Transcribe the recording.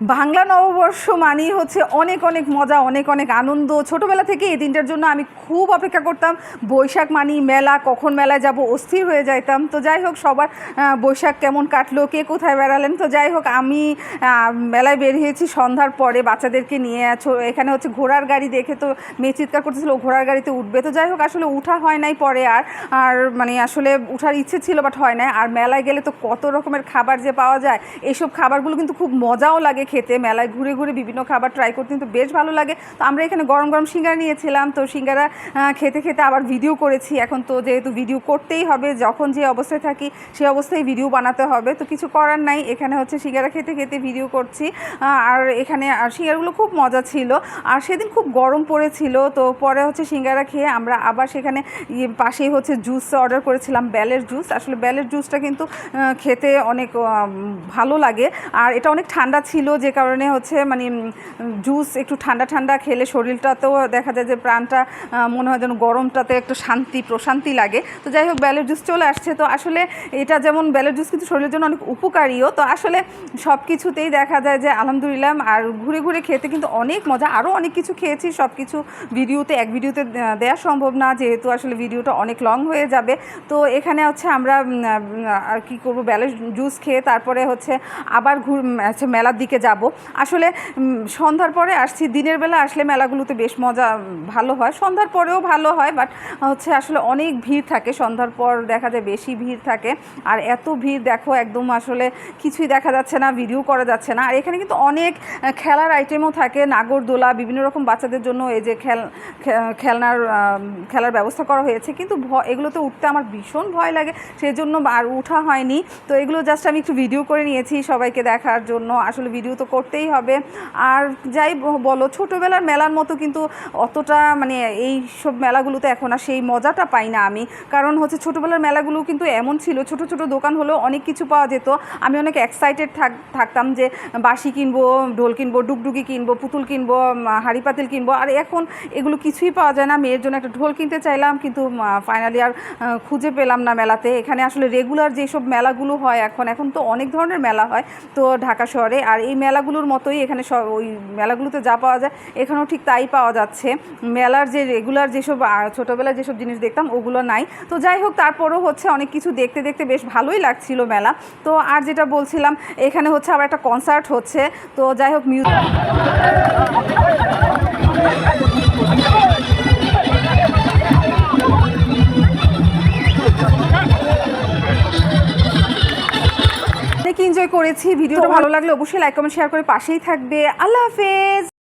বাংলা নববর্ষ মানেই হচ্ছে অনেক অনেক মজা, অনেক অনেক আনন্দ। ছোটোবেলা থেকে এই দিনটার জন্য আমি খুব অপেক্ষা করতাম। বৈশাখ মানি মেলা, কখন মেলায় যাব অস্থির হয়ে যাইতাম। তো যাই হোক, সবার বৈশাখ কেমন কাটলো, কে কোথায় বেড়ালেন? তো যাই হোক, আমি মেলায় বেরিয়েছি সন্ধ্যার পরে বাচ্চাদেরকে নিয়ে ছো- এখানে হচ্ছে ঘোড়ার গাড়ি দেখে তো মেয়ে চিৎকার করতেছিল ঘোড়ার গাড়িতে উঠবে। তো যাই হোক, আসলে উঠা হয় নাই পরে আর আর মানে আসলে উঠার ইচ্ছে ছিল বাট হয় না আর মেলায় গেলে তো কত রকমের খাবার যে পাওয়া যায় এইসব খাবারগুলো কিন্তু খুব মজাও লাগে। খেতে, মেলায় ঘুরে ঘুরে বিভিন্ন খাবার ট্রাই করতে, কিন্তু বেশ ভালো লাগে। তো আমরা এখানে গরম গরম সিঙ্গারা নিয়েছিলাম, তো সিঙ্গারা খেতে খেতে আবার ভিডিও করেছি। এখন তো যেহেতু ভিডিও করতেই হবে, যখন যে অবস্থায় থাকি সেই অবস্থায় ভিডিও বানাতে হবে। তো কিছু করার নাই, এখানে হচ্ছে সিঙ্গারা খেতে খেতে ভিডিও করছি। আর এখানে, আর সিঙ্গারাগুলো খুব মজা ছিল। আর সেদিন খুব গরম পড়েছিল, তো পরে হচ্ছে সিঙ্গারা খেয়ে আমরা আবার সেখানে ইয়ে পাশেই হচ্ছে জুস অর্ডার করেছিলাম, বেলের জুস আসলে বেলের জুসটা কিন্তু খেতে অনেক ভালো লাগে। আর এটা অনেক ঠান্ডা ছিল যে কারণে হচ্ছে মানে জুস একটু ঠান্ডা ঠান্ডা খেলে শরীরটাতেও দেখা যায় যে প্রাণটা মনে হয় যেন গরমটাতে একটু শান্তি, প্রশান্তি লাগে। তো যাই হোক বেলের জুস চলে আসছে। তো আসলে এটা যেমন বেলের জুস কিন্তু শরীরের জন্য অনেক উপকারীও। তো আসলে সব কিছুতেই দেখা যায় যে আলহামদুলিল্লাহ, আর ঘুরে ঘুরে খেতে কিন্তু অনেক মজা। আরও অনেক কিছু খেয়েছি সব কিছু ভিডিওতে, এক ভিডিওতে দেওয়া সম্ভব না, যেহেতু আসলে ভিডিওটা অনেক লং হয়ে যাবে। তো এখানে হচ্ছে আমরা আর কি করব বেলের জুস খেয়ে তারপরে হচ্ছে আবার ঘুর মেলার দিকে যাব। আসলে সন্ধ্যার পরে আসছি। দিনের বেলা আসলে মেলাগুলোতে বেশ মজা ভালো হয়। সন্ধ্যার পরেও ভালো হয়, বাট হচ্ছে আসলে অনেক ভিড় থাকে। সন্ধ্যার পর দেখা যায় বেশি ভিড় থাকে। আর এত ভিড় দেখো, একদম আসলে কিছুই দেখা যাচ্ছে না, ভিডিও করা যাচ্ছে না। আর এখানে কিন্তু অনেক খেলার আইটেমও থাকে। নাগরদোলা, বিভিন্ন রকম বাচ্চাদের জন্য এই যে খেল খেলনার খেলার ব্যবস্থা করা হয়েছে। কিন্তু এগুলোতে উঠতে আমার ভীষণ ভয় লাগে। সেই জন্য আর উঠা হয়নি। তো এগুলো জাস্ট আমি একটু ভিডিও করে নিয়েছি সবাইকে দেখার জন্য। আসলে ভিডিও তো করতেই হবে। আর যাই বলো, ছোটোবেলার মেলার মতো কিন্তু অতটা মানে এই সব মেলাগুলোতে এখন আর সেই মজাটা পাই না আমি। কারণ হচ্ছে ছোটোবেলার মেলাগুলো কিন্তু এমন ছিল, ছোট ছোট দোকান হলেও অনেক কিছু পাওয়া যেত। আমি অনেক এক্সাইটেড থাক, থাকতাম যে বাঁশি কিনবো, ঢোল কিনবো, ডুগডুগি কিনবো, পুতুল কিনবো হাঁড়ি পাতিল কিনবো। আর এখন এগুলো কিছুই পাওয়া যায় না। মেয়ের জন্য একটা ঢোল কিনতে চাইলাম কিন্তু ফাইনালি আর খুঁজে পেলাম না মেলাতে। এখানে আসলে রেগুলার যেসব মেলাগুলো হয় এখন এখন তো অনেক ধরনের মেলা হয়। তো ঢাকা শহরে আর এই মেলাগুলোর মতোই এখানে সব ওই মেলাগুলোতে যা পাওয়া যায়, এখানেও ঠিক তাই পাওয়া যাচ্ছে। মেলার যে রেগুলার যেসব ছোটোবেলায় যেসব জিনিস দেখতাম, ওগুলো নাই। তো যাই হোক, তারপরেও হচ্ছে অনেক কিছু দেখতে দেখতে বেশ ভালোই লাগছিল মেলা। তো আর যেটা বলছিলাম, এখানে হচ্ছে আবার একটা কনসার্ট হচ্ছে। তো যাই হোক মিউজিক এনজয় করেছি। ভিডিওটা ভালো লাগলে অবশ্যই লাইক কমেন্ট শেয়ার করে পাশেই থাকবে। আল্লাহ হাফেজ!